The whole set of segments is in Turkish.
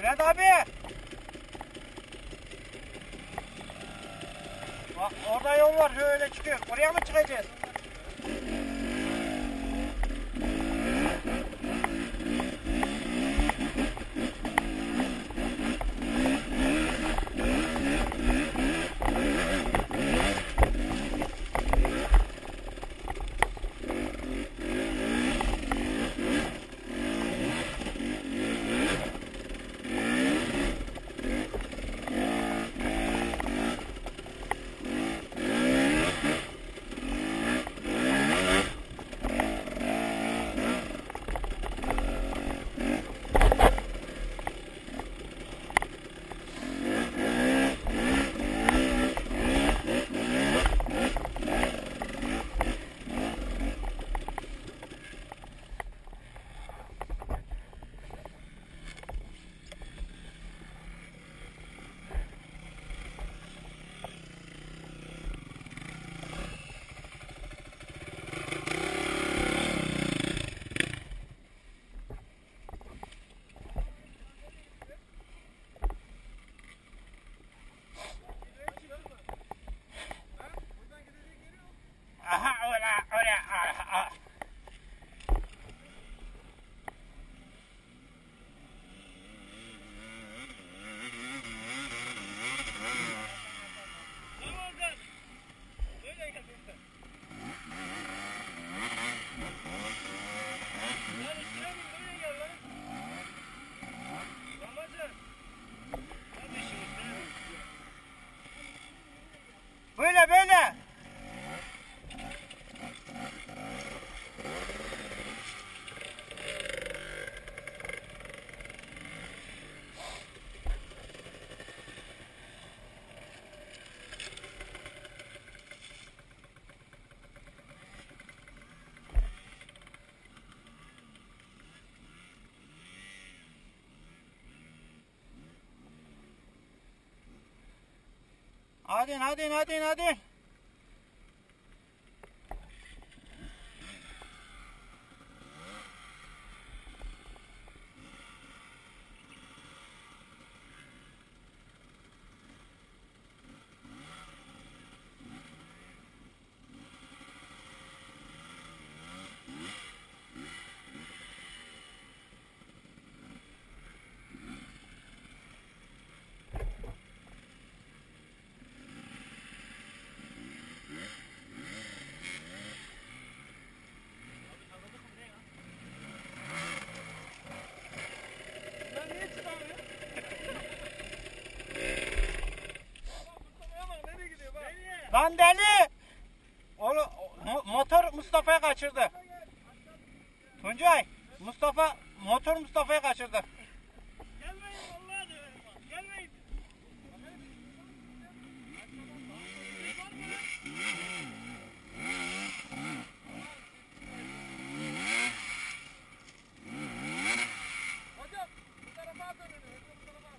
Bülent abi. Bak orada yol var şöyle çıkıyor. Oraya mı çıkacağız? Hadi hadi hadi hadi. Lan deli. Oğlum mo- motor Mustafa'ya kaçırdı. Tuncay, Mustafa motor Mustafa'ya kaçırdı. Gelmeyin vallahi diyorum bak. Gelmeyin. Hocam bu tarafa dönün. Bu tarafa.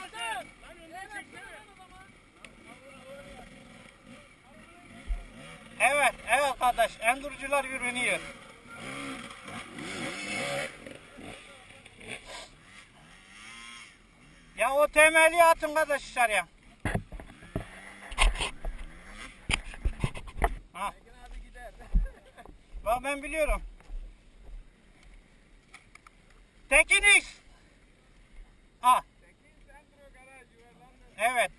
Hocam. Lan önden çeksene. Evet, evet kardeş. Endurcular birbirini yer. Ya o temeli atın kardeş dışarıya. Ha. Bak ben biliyorum. Tekiniz. Ha, Tekin sen dur o garaj yuvarlanma. evet.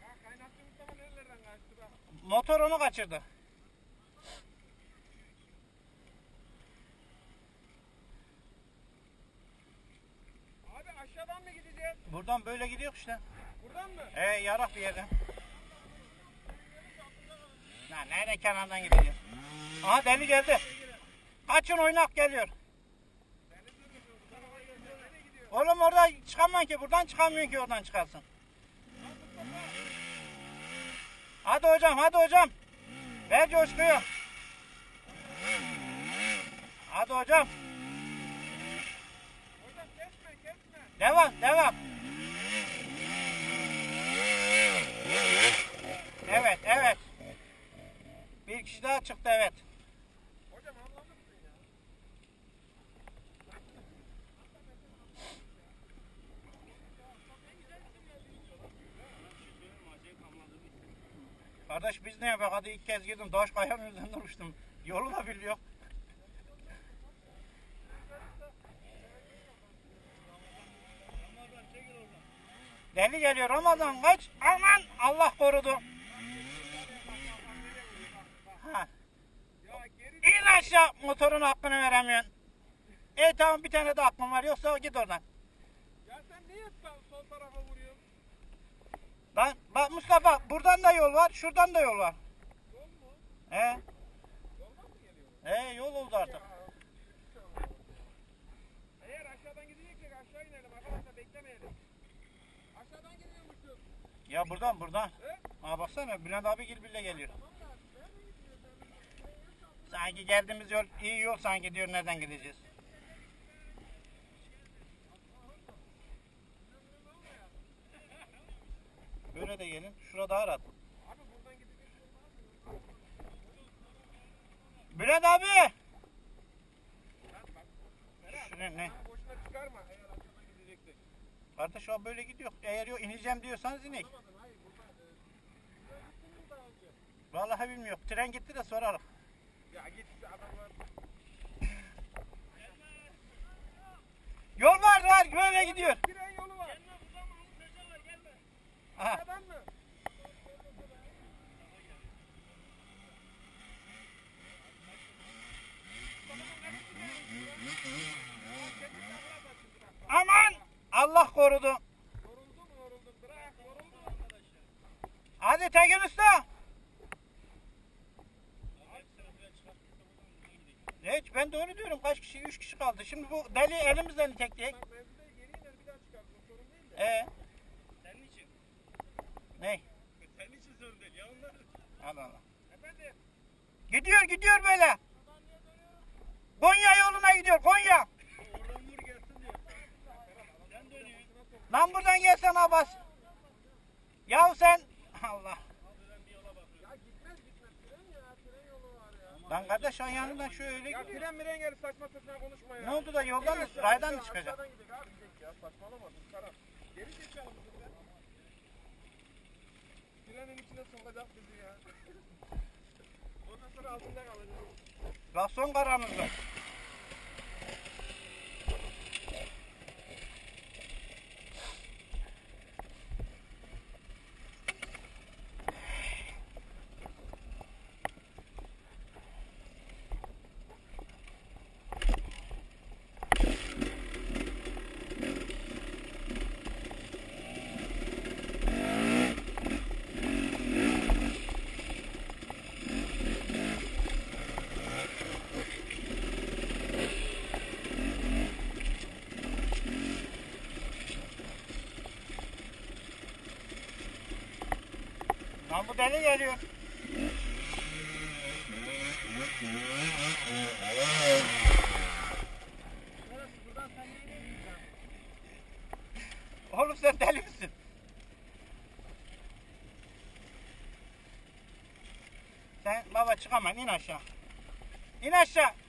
Ha kaynattı Mustafa nerelerden kaçtı bak. Motor onu kaçırdı. Abi aşağıdan mı gideceğiz? Buradan böyle gidiyor işte. Buradan mı? E yarak bir yerden. Lan nerede kenardan gidiyor? Aha deli geldi. Kaçın oynak geliyor. Oğlum orada çıkamam ki buradan çıkamıyorsun ki oradan çıkarsın. Hadi hocam hadi hocam. Ver coşkuyu. Hadi hocam. Hocam kesme kesme. Devam devam. Kardeş biz ne yapak? Hadi ilk kez girdim. Daş kayanın üzerinde uçtum. Yolu da biliyor. Deli geliyor Ramazan kaç. Aman Allah korudu. Ha. İn aşağı motorun hakkını veremiyorsun. E tamam bir tane de aklım var yoksa git oradan. ya sen niye sol tarafa vuruyorsun? Lan bak Mustafa buradan da yol var şuradan da yol var. Yol mu? He. Yoldan mı geliyor? He yol oldu artık. Eğer aşağıdan gideceksek aşağı inelim arkadaşlar beklemeyelim. Aşağıdan geliyormuşuz. Ya buradan buradan. He? Ha baksana Bülent abi gel bile geliyor. Sanki geldiğimiz yol iyi yol sanki diyor nereden gideceğiz. Böyle Şurada daha rahat. Abi buradan gidecek. Bülent abi. Şu ne, ne? Boşuna çıkarma eğer aşağıdan gideceksek. Kardeş o böyle gidiyor. Eğer yok ineceğim diyorsanız inek. Buradan. Vallahi bilmiyorum. Tren gitti de sorarım. Ya git adamlar. Yol var var böyle gidiyor. Tren yolu var. Aha. Aşağıdan mı? Aman! Allah korudu. Yoruldu mu yoruldu? Bırak yoruldu arkadaşlar. Hadi Tekin Usta. Hiç ben de onu diyorum. Kaç kişi? Üç kişi kaldı. Şimdi bu deli elimizden tekleyek. Bak mevzide geri iner bir daha çıkarsın. Sorun değil de. Ee, Senin için. ne? Senin için sorun değil ya onlar. Allah Allah. Efendim. Gidiyor gidiyor böyle. Konya yoluna gidiyor Konya. Oradan vur gelsin diyor. Sen dönüyorsun. Lan buradan gelsen Abbas. Yahu sen Allah. Ya gitmez gitmez. Tren ya. Tren yolu var ya. Lan kardeş ayağından şöyle Ya gidiyor. tren miren geri saçma saçma konuşma ya. Ne oldu da yoldan mı, raydan mı çıkacak? Aşağıdan gidelim abi gidelim ya. Saçmalama. Dur karar. Geri zekalı mısın sen? Trenin içine sokacak bizi ya. Ondan sonra altında kalacağız. Bak son kararınızda. Deli geliyor. Oğlum sen deli misin? Sen baba çıkamayın in aşağı. İn aşağı.